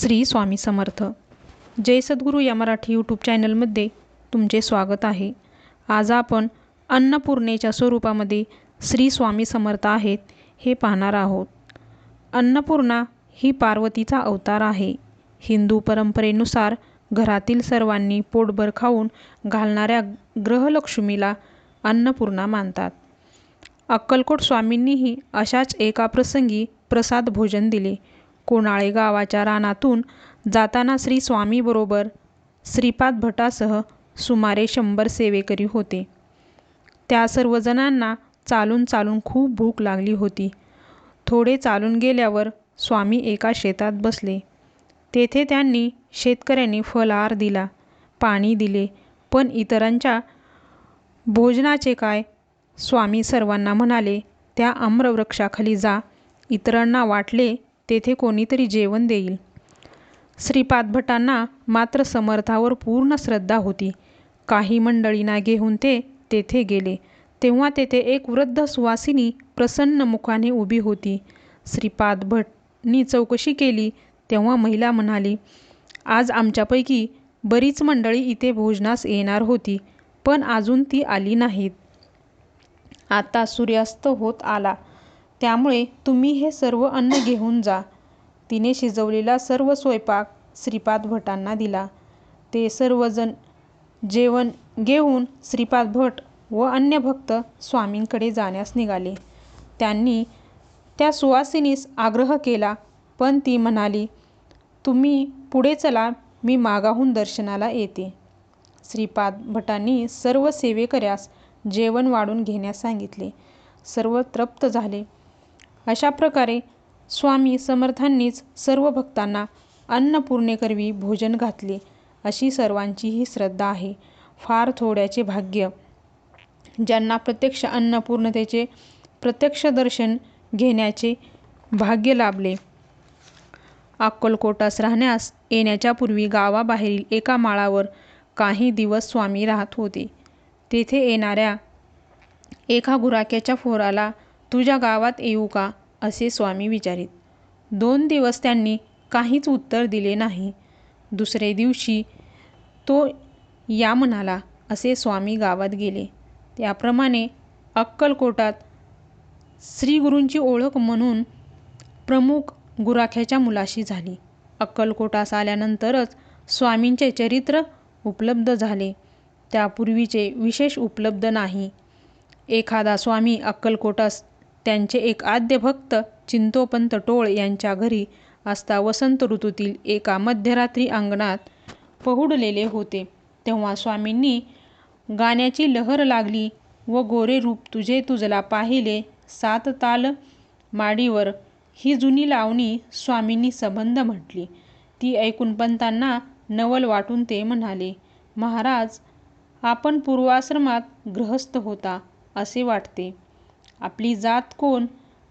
श्री स्वामी समर्थ. जय सद्गुरू या मराठी यूट्यूब चॅनलमध्ये तुमचे स्वागत आहे. आज आपण अन्नपूर्णेच्या स्वरूपामध्ये श्री स्वामी समर्थ आहेत हे पाहणार आहोत. अन्नपूर्णा ही पार्वतीचा अवतार आहे. हिंदू परंपरेनुसार घरातील सर्वांनी पोटभर खाऊन घालणाऱ्या ग्रहलक्ष्मीला अन्नपूर्णा मानतात. अक्कलकोट स्वामींनीही अशाच एका प्रसंगी प्रसाद भोजन दिले. कोणाळे गावाच्या रानातून जाताना श्री स्वामीबरोबर श्रीपाद भटासह सुमारे शंभर सेवेकरी होते. त्या सर्वजणांना चालून चालून खूप भूक लागली होती. थोडे चालून गेल्यावर स्वामी एका शेतात बसले. तेथे त्यांनी शेतकऱ्यांनी फलाहार दिला पाणी दिले पण इतरांच्या भोजनाचे काय? स्वामी सर्वांना म्हणाले त्या आम्रवृक्षाखाली जा इतरांना वाटले तेथे कोणीतरी जेवण देईल. श्रीपाद भटांना मात्र समर्थावर पूर्ण श्रद्धा होती. काही मंडळींना घेऊन ते तेथे गेले. तेव्हा तेथे एक वृद्ध सुवासिनी प्रसन्न मुखाने उभी होती. श्रीपाद भटनी चौकशी केली तेव्हा महिला म्हणाली आज आमच्यापैकी बरीच मंडळी इथे भोजनास येणार होती पण अजून ती आली नाहीत. आता सूर्यास्त होत आला. त्यामुळे तुम्ही हे सर्व अन्न घेऊन जा. तिने शिजवलेला सर्व स्वयंपाक श्रीपाद भटांना दिला. ते सर्वजण जेवण घेऊन श्रीपाद भट व अन्य भक्त स्वामींकडे जाण्यास निघाले. त्यांनी त्या सुवासिनीस आग्रह केला पण ती म्हणाली तुम्ही पुढे चला मी मागाहून दर्शनाला येते. श्रीपाद भटांनी सर्व सेवेकऱ्यास जेवण वाढून घेण्यास सांगितले. सर्व तृप्त झाले. अशा प्रकारे स्वामी समर्थांनीच सर्व भक्तांना अन्नपूर्णेकरवी भोजन घातले अशी सर्वांची ही श्रद्धा आहे. फार थोड्याचे भाग्य ज्यांना प्रत्यक्ष अन्नपूर्णतेचे प्रत्यक्ष दर्शन घेण्याचे भाग्य लाभले. अक्कलकोटास राहण्यास येण्याच्या पूर्वी गावाबाहेरील एका माळावर काही दिवस स्वामी राहत होते. तेथे येणाऱ्या एका गुराक्याच्या फोराला तुझ्या गावात येऊ का? असे स्वामी विचारीत. दोन दिवस त्यांनी काहीच उत्तर दिले नाही. दुसरे दिवशी तो या म्हणाला असे स्वामी गावात गेले. त्याप्रमाणे अक्कलकोटात श्रीगुरूंची ओळख म्हणून प्रमुख गुराख्याच्या मुलाशी झाली. अक्कलकोटास आल्यानंतरच स्वामींचे चरित्र उपलब्ध झाले. त्यापूर्वीचे विशेष उपलब्ध नाही. एखादा स्वामी अक्कलकोटास त्यांचे एक आद्य भक्त चिंतोपंत टोळ यांच्या घरी असता वसंत ऋतूतील एका मध्यरात्री अंगणात पहुडलेले होते. तेव्हा स्वामींनी गाण्याची लहर लागली व गोरे रूप तुझे तुझला पाहिले. सात ताल माडीवर ही जुनी लावणी स्वामींनी संबंध म्हटली. ती ऐकून पंतांना नवल वाटून ते म्हणाले महाराज आपण पूर्वाश्रमात गृहस्थ होता असे वाटते. आपली जात कोण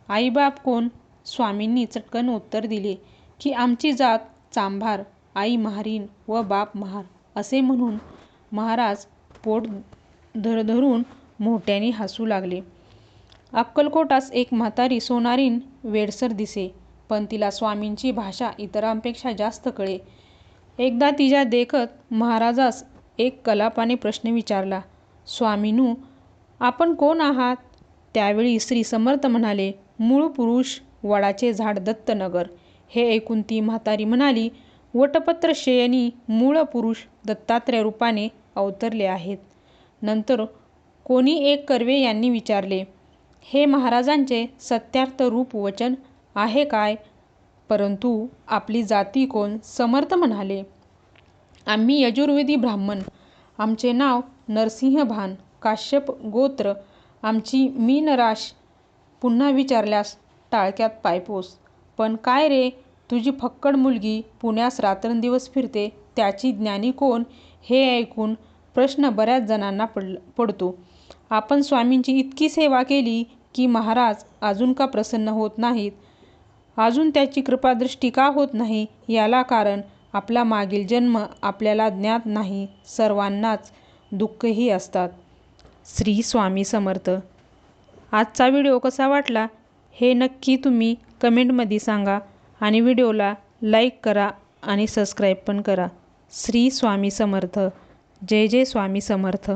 आईबाप कोण? स्वामींनी चटकन उत्तर दिले की आमची जात चांभार आई महारीण व बाप महार असे म्हणून महाराज पोट धरधरून मोठ्याने हसू लागले. अक्कलकोटास एक म्हातारी सोनारीण वेडसर दिसे पण तिला स्वामींची भाषा इतरांपेक्षा जास्त कळे. एकदा तिच्या देखत महाराजास एक कलापाने प्रश्न विचारला स्वामीनू आपण कोण आहात? त्यावेळी श्री समर्थ म्हणाले मूळ पुरुष वडाचे झाड दत्तनगर. हे ऐकून ती म्हातारी म्हणाली वटपत्र शयनी मूळ पुरुष दत्तात्रय रूपाने अवतरले आहेत. नंतर कोणी एक कर्वे यांनी विचारले हे महाराजांचे सत्यार्थ रूप वचन आहे काय? परंतु आपली जाती कोण? समर्थ म्हणाले आम्ही यजुर्वेदी ब्राह्मण. आमचे नाव नरसिंहभान काश्यप गोत्र आमची मीनराश पुन्हा विचारल्यास टाळक्यात पायपोस पण काय रे तुझी फक्कड मुलगी पुण्यास रात्रंदिवस फिरते त्याची ज्ञानी कोण? हे ऐकून प्रश्न बऱ्याच जणांना पड पडतो. आपण स्वामींची इतकी सेवा केली की महाराज अजून का प्रसन्न होत नाहीत? अजून त्याची कृपादृष्टी का होत नाही? याला कारण आपला मागील जन्म आपल्याला ज्ञात नाही. सर्वांनाच दुःखही असतात. श्री स्वामी समर्थ. आजचा व्हिडिओ कसा वाटला हे नक्की तुम्ही कमेंटमध्ये सांगा आणि व्हिडिओला लाईक करा आणि सबस्क्राईब पण करा. श्री स्वामी समर्थ. जय जय स्वामी समर्थ.